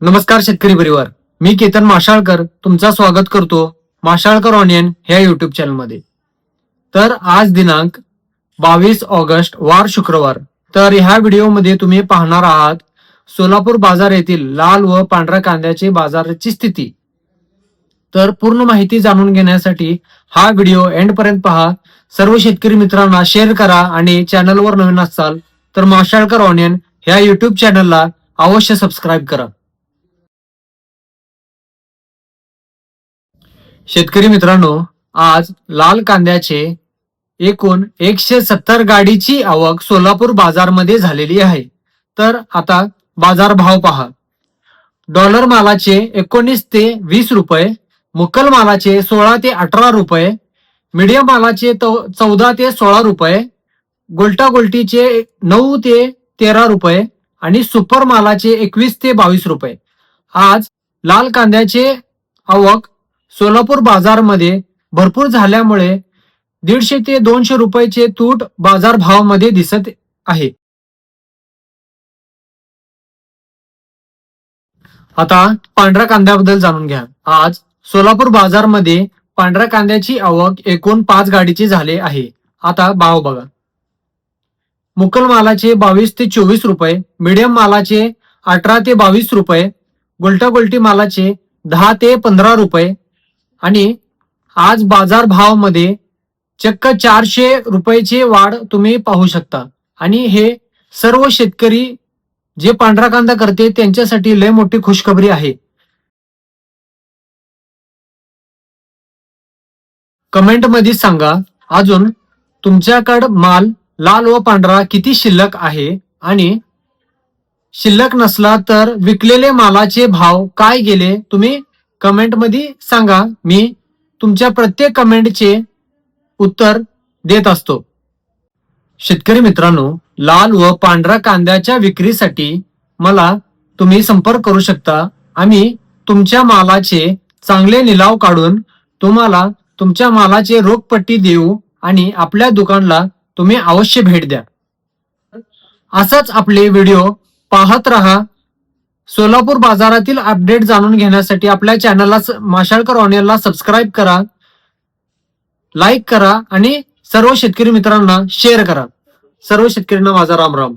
नमस्कार शेतकरी परिवार. मी केतन माशाळकर तुमचा स्वागत करतो माशाळकर ऑनियन ह्या युट्यूब चॅनलमध्ये तर आज दिनांक बावीस ऑगस्ट वार शुक्रवार. तर ह्या व्हिडिओमध्ये तुम्ही पाहणार आहात सोलापूर बाजार येथील लाल व पांढऱ्या कांद्याची बाजाराची स्थिती. तर पूर्ण माहिती जाणून घेण्यासाठी हा व्हिडिओ एंड पर्यंत पहा. सर्व शेतकरी मित्रांना शेअर करा आणि चॅनलवर नवीन असाल तर माशाळकर ऑनियन ह्या युट्यूब चॅनलला अवश्य सबस्क्राईब करा. शेतकरी मित्रांनो आज लाल कांद्याचे एकूण एकशे सत्तर गाडीची आवक सोलापूर बाजारमध्ये झालेली आहे. तर आता बाजार भाव पहा. डॉलर मालाचे एकोणीस ते वीस रुपये मुकल मालाचे सोळा ते अठरा रुपये मीडियम मालाचे तो- चौदा ते सोळा रुपये गोल्टा गोल्टीचे नऊ ते तेरा रुपये आणि सुपर मालाचे एकवीस ते बावीस रुपये. आज लाल कांद्याचे आवक सोलापूर बाजारमध्ये भरपूर झाल्यामुळे दीडशे ते दोनशे रुपयाचे तूट बाजार भावामध्ये दिसत आहे. आता पांढऱ्या कांद्याबद्दल जाणून घ्या. आज सोलापूर बाजारमध्ये पांढऱ्या कांद्याची आवक एकूण पाच गाडीची झाले आहे. आता भाव बघा. मुकल मालाचे बावीस ते चोवीस रुपये मीडियम मालाचे अठरा ते बावीस रुपये गुलटागुलटी मालाचे दहा ते पंधरा रुपये आणि आज बाजार भावामध्ये चक्क चारशे रुपयाची वाढ तुम्ही पाहू शकता. आणि हे सर्व शेतकरी जे पांढरा कांदा करते त्यांच्यासाठी लय मोठी खुशखबरी आहे. कमेंटमध्ये सांगा अजून तुमच्याकडे माल लाल व पांढरा किती शिल्लक आहे? आणि शिल्लक नसला तर विकलेले मालाचे भाव काय गेले? तुम्ही कमेंटमध्ये सांगा मी तुमच्या प्रत्येक कमेंटचे उत्तर देत असतो. शेतकरी मित्रांनो लाल व पांढरा कांद्याच्या विक्रीसाठी मला तुम्ही संपर्क करू शकता. आम्ही तुमच्या मालाचे चांगले निलाव काढून तुम्हाला तुमच्या मालाचे रोखपट्टी देऊ आणि आपल्या दुकानला तुम्ही अवश्य भेट द्या. असाच आपले व्हिडिओ पाहत रहा. सोलापूर बाजारातील अपडेट जाणून घेण्यासाठी आपल्या चॅनलला माशाळकर ऑनियलला सबस्क्राईब करा लाईक करा आणि सर्व शेतकरी मित्रांना शेअर करा. सर्व शेतकऱ्यांना माझा राम राम.